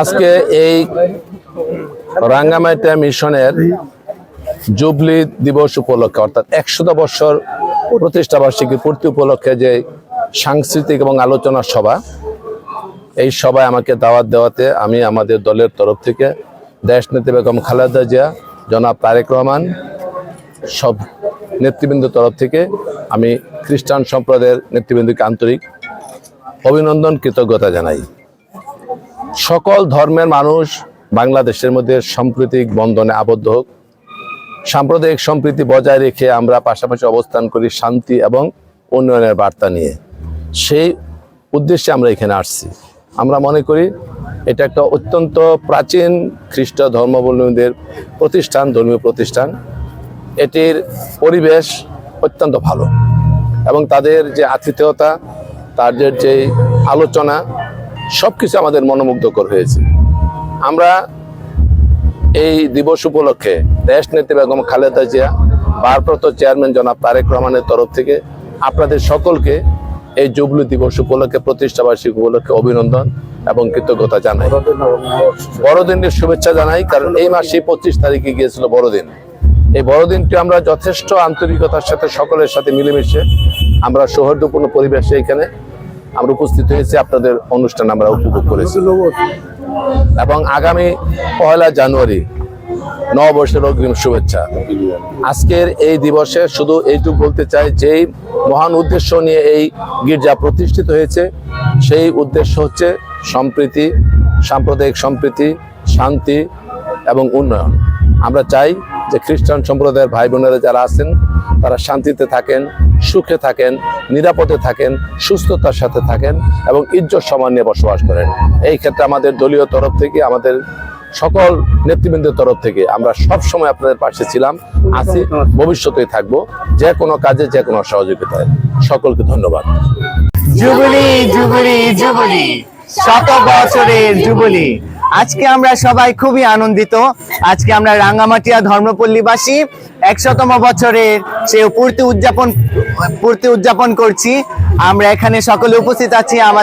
আজকে এই রাঙ্গামাটিয়া মিশনের জুবলি দিবস উপলক্ষে, অর্থাৎ একশত বছর প্রতিষ্ঠা বার্ষিকী পূর্তি উপলক্ষে যে সাংস্কৃতিক এবং আলোচনা সভা, এই সভায় আমাকে দাওয়াত দেওয়াতে আমি আমাদের দলের তরফ থেকে দেশ নেত্রী বেগম খালেদা জিয়া, জনাব তারেক রহমান, সব নেতৃবৃন্দ তরফ থেকে আমি খ্রিস্টান সম্প্রদায়ের নেতৃবৃন্দকে আন্তরিক অভিনন্দন, কৃতজ্ঞতা জানাই। সকল ধর্মের মানুষ বাংলাদেশের মধ্যে সাম্প্রতিক বন্ধনে আবদ্ধ হোক। সাম্প্রদায়িক সম্প্রীতি বজায় রেখে আমরা পাশাপাশি অবস্থান করি শান্তি এবং উন্নয়নের বার্তা নিয়ে। সেই উদ্দেশ্যে আমরা এখানে আসছি। আমরা মনে করি এটা একটা অত্যন্ত প্রাচীন খ্রিস্ট ধর্মাবলম্বীদের প্রতিষ্ঠান, ধর্মীয় প্রতিষ্ঠান। এটির পরিবেশ অত্যন্ত ভালো এবং তাদের যে আতিথেয়তা, তাদের যে আলোচনা সব কিছু আমাদের মনোমুগ্ধকর হয়েছে। আমরা এই দিবস উপলক্ষে দেশ নেত্রী বেগম খালেদা জিয়া, ভারপ্রাপ্ত চেয়ারম্যান জনাব তারেক রহমানের তরফ থেকে আপনাদের সকলকে এই জুবলি দিবস উপলক্ষে, প্রতিষ্ঠা বার্ষিকী উপলক্ষে অভিনন্দন এবং কৃতজ্ঞতা জানাই। বড়দিনের শুভেচ্ছা জানাই, কারণ এই মাসে পঁচিশ তারিখে গিয়েছিল বড়দিন। এই বড়দিনটি আমরা যথেষ্ট আন্তরিকতার সাথে সকলের সাথে মিলেমিশে আমরা সৌহার্দ্যপূর্ণ পরিবেশে এখানে আমরা উপস্থিত হয়েছি, আপনাদের অনুষ্ঠান আমরা উপভোগ করেছি। এবং আগামী পয়লা জানুয়ারি, নববর্ষের অগ্রিম শুভেচ্ছা। আজকের এই দিবসে শুধু এইটুকু বলতে চাই, যেই মহান উদ্দেশ্য নিয়ে এই গির্জা প্রতিষ্ঠিত হয়েছে, সেই উদ্দেশ্য হচ্ছে সম্প্রীতি, সাম্প্রদায়িক সম্প্রীতি, শান্তি এবং উন্নয়ন। আমরা চাই যে খ্রিস্টান সম্প্রদায়ের ভাই বোনেরা যারা আছেন, তারা শান্তিতে থাকেন, সুখে থাকেন, নিরাপদে থাকেন, সুস্থতার সাথে থাকেন এবং ইজ্জত সমান নিয়ে বসবাস করেন। এই ক্ষেত্রে আমাদের দলীয় তরফ থেকে, আমাদের সকল নেতৃবৃন্দের তরফ থেকে আমরা সব সময় আপনাদের পাশে ছিলাম, আছি ভবিষ্যতে থাকব, যে কোনো কাজে, যে কোনো সহযোগিতায়। সকলকে ধন্যবাদ। শত বছরের আজকে আমরা সবাই খুবই আনন্দিত। আজকে আমরা রাঙ্গামাটিয়া ধর্মপল্লীবাসী একশতম বছরের সে পূর্তি উদযাপন পূর্তি উদযাপন করছি। আমরা এখানে সকলে উপস্থিত আছি, আমাদের